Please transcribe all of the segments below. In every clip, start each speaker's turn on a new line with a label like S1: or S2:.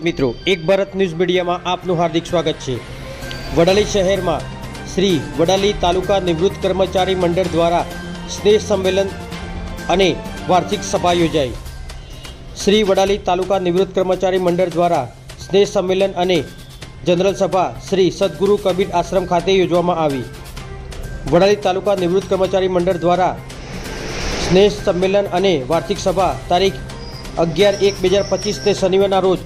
S1: મિત્રો, એક ભારત ન્યૂઝ મીડિયામાં આપનું હાર્દિક સ્વાગત છે. વડાલી શહેરમાં શ્રી વડાલી તાલુકા નિવૃત્ત કર્મચારી મંડળ દ્વારા સ્નેહ સંમેલન અને વાર્ષિક સભા યોજાઈ. શ્રી વડાલી તાલુકા નિવૃત્ત કર્મચારી મંડળ દ્વારા સ્નેહ સંમેલન અને જનરલ સભા શ્રી સદગુરુ કબીર આશ્રમ ખાતે યોજવામાં આવી. વડાલી તાલુકા નિવૃત્ત કર્મચારી મંડળ દ્વારા સ્નેહ સંમેલન અને વાર્ષિક સભા તારીખ અગિયાર એક બે હજાર પચીસને શનિવારના રોજ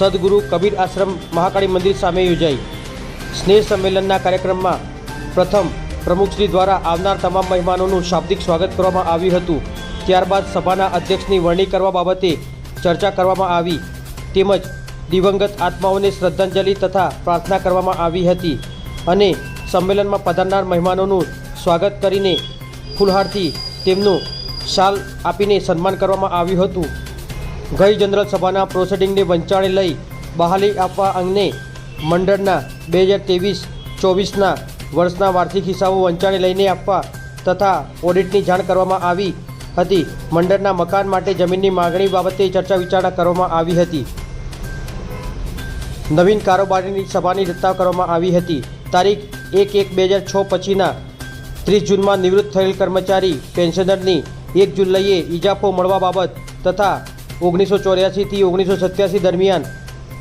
S1: સદગુરુ કબીર આશ્રમ મહાકાળી મંદિર સામે યોજાઈ. સ્નેહ સંમેલનના કાર્યક્રમમાં પ્રથમ પ્રમુખશ્રી દ્વારા આવનાર તમામ મહેમાનોનું શાબ્દિક સ્વાગત કરવામાં આવ્યું હતું. ત્યારબાદ સભાના અધ્યક્ષની વરણી કરવા બાબતે ચર્ચા કરવામાં આવી. તેમજ દિવંગત આત્માઓને શ્રદ્ધાંજલિ તથા પ્રાર્થના કરવામાં આવી હતી અને સંમેલનમાં પધારનાર મહેમાનોનું સ્વાગત કરીને ફૂલહારથી તેમનું શાલ આપીને સન્માન કરવામાં આવ્યું હતું. ગઈ જનરલ સભાના પ્રોસિડિંગને વંચાણે લઈ બહાલી આપવા અંગે મંડળના બે હજાર ત્રેવીસ, ચોવીસના વર્ષના વાર્ષિક હિસાબો વંચાણે લઈને આપવા તથા ઓડિટની જાણ કરવામાં આવી હતી. મંડળના મકાન માટે જમીનની માગણી બાબતે ચર્ચા વિચારણા કરવામાં આવી હતી. નવીન કારોબારીની સભાની રચના કરવામાં આવી હતી. તારીખ એક એક બે હજાર છ પછીના ત્રીસ જૂનમાં નિવૃત્ત થયેલ કર્મચારી, પેન્શનરની એક જુલાઈએ ઇજાફો મળવા બાબત તથા ઓગણીસો ચોર્યાસીથી ઓગણીસો સત્યાસી દરમિયાન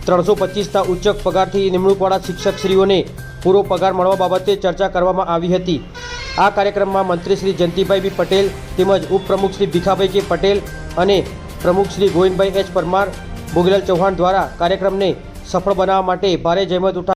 S1: ત્રણસો પચીસના ઉચ્ચ પગારથી નિમણૂકવાળા શિક્ષકશ્રીઓને પૂરો પગાર મળવા બાબતે ચર્ચા કરવામાં આવી હતી. આ કાર્યક્રમમાં મંત્રી શ્રી જયંતિભાઈ બી પટેલ તેમજ ઉપપ્રમુખ શ્રી ભીખાભાઈ કે પટેલ અને પ્રમુખ શ્રી ગોવિંદભાઈ એચ પરમાર, ભોગીલાલ ચૌહાણ દ્વારા કાર્યક્રમને સફળ બનાવવા માટે ભારે જહેમત ઉઠા